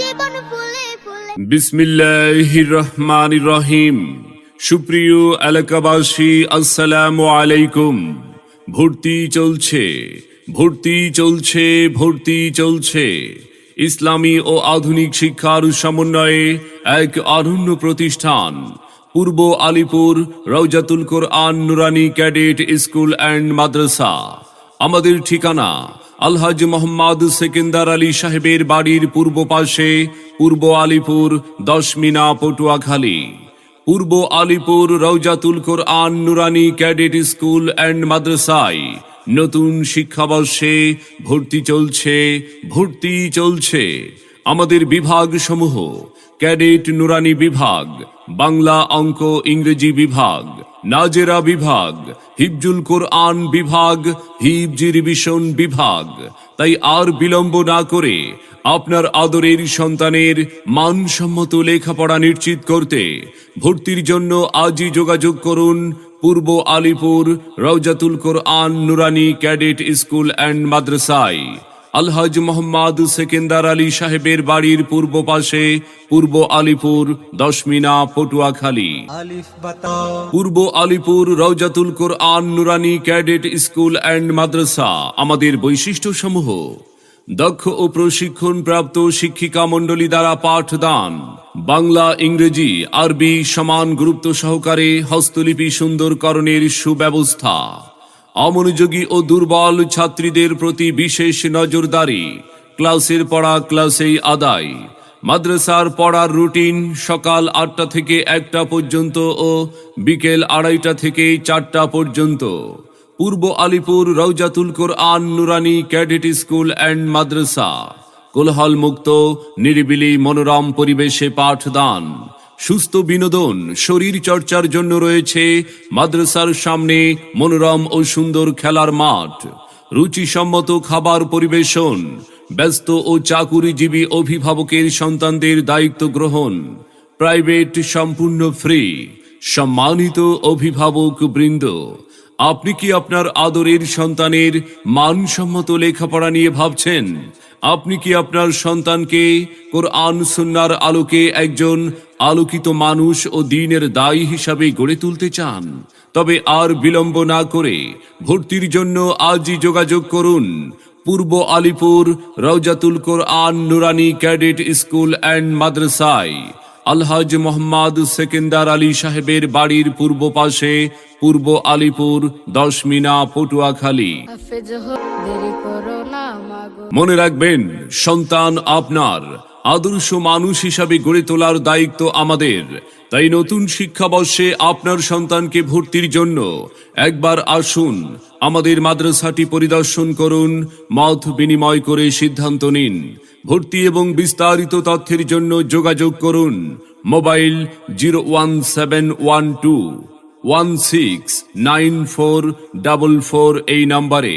জীবন ফুলে রহিম সুপ্রিয় এলাকাবাসী, আসসালামু আলাইকুম। ভর্তি চলছে ভর্তি চলছে ভর্তি চলছে। ইসলামী ও আধুনিক শিক্ষার সমন্বয়ে এক অনন্য প্রতিষ্ঠান, পূর্ব Alipur Rawzatul Quran Noorani cadet school and মাদ্রাসা। আমাদের ঠিকানা আলহাজ মোহাম্মদ সেকেন্দার আলী সাহেবের বাড়ির পূর্ব পাশে, পূর্ব আলিপুর, দশমিনা, পটুয়াখালী। পূর্ব Alipur Rawzatul Quran Noorani cadet school and মাদ্রাসায় নতুন শিক্ষাবর্ষে ভর্তি চলছে ভর্তি চলছে। আমাদের বিভাগ সমূহ, ক্যাডেট নুরানি বিভাগ, বাংলা অঙ্ক ইংরেজি বিভাগ, নাজেরা বিভাগ হিবজুল কোরআন বিভাগ হিবজি রিভিশন বিভাগ। তাই আর বিলম্ব না করে আপনার আদরের সন্তানের মানসম্মত লেখাপড়া নিশ্চিত করতে ভর্তির জন্য আজই যোগাযোগ করুন পূর্ব Alipur Rawzatul Quran Noorani cadet school and মাদ্রাসায়। আলহাজ মোহাম্মদ সেকেন্দার আলী সাহেবের বাড়ির পূর্ব পাশে পূর্ব আলিপুর দশমিনা পটুয়াখালী। পূর্ব Alipur Rawzatul Quran Noorani cadet school and মাদ্রাসা আমাদের বৈশিষ্ট্য সমূহ দক্ষ ও প্রশিক্ষণ প্রাপ্ত শিক্ষিকা মণ্ডলী দ্বারা পাঠদান। বাংলা ইংরেজি আরবি সমান গুরুত্ব সহকারে হস্তলিপি সুন্দরকরণের সুব্যবস্থা। অমনোযোগী ও দুর্বল ছাত্রীদের প্রতি বিশেষ নজরদারি। ক্লাসের পড়া ক্লাসেই আদায়। মাদ্রাসার পড়ার রুটিন সকাল আটটা থেকে একটা পর্যন্ত ও বিকেল আড়াইটা থেকে চারটা পর্যন্ত। পূর্ব Alipur Rawzatul Quran Noorani cadet school and মাদ্রাসা। কোলাহল মুক্ত নিরিবিলি, মনোরম পরিবেশে পাঠদান। সুস্থ বিনোদন শরীর চর্চার জন্য রয়েছে মাদ্রাসার সামনে মনোরম ও সুন্দর খেলার মাঠ, রুচিসম্মত খাবার পরিবেশন, ব্যস্ত ও চাকুরিজীবী অভিভাবকের সন্তানদের দায়িত্ব গ্রহণ, প্রাইভেট সম্পূর্ণ ফ্রি, সম্মানিত অভিভাবক বৃন্দ। আপনি কি আপনার আদরের সন্তানের মানসম্মত লেখাপড়া নিয়ে ভাবছেন? আপনি কি আপনার সন্তানকে কোরআন সুন্নার আলোকে একজন আলোকিত মানুষ ও দিনের দায়ী হিসাবে গড়ে তুলতে চান? তবে আর বিলম্ব না করে ভর্তির জন্য আজই যোগাযোগ করুন। পূর্ব Alipur Rawzatul Quran Noorani cadet school and মাদ্রাসায়। আলহাজ মোহাম্মদ সেকেন্দার আলী সাহেবের বাড়ির পূর্ব পাশে পূর্ব আলিপুর দশমিনা পটুয়াখালী। মনে রাখবেন সন্তান আপনার। আদর্শ মানুষ হিসাবে গড়ে তোলার দায়িত্ব আমাদের। তাই নতুন শিক্ষাবর্ষে আপনার সন্তানকে ভর্তির জন্য একবার আসুন, আমাদের মাদ্রাসাটি পরিদর্শন করুন, মত বিনিময় করে সিদ্ধান্ত নিন, ভর্তি এবং বিস্তারিত তথ্যের জন্য যোগাযোগ করুন, mobile zero one seven one two one six nine four double four এই নম্বরে।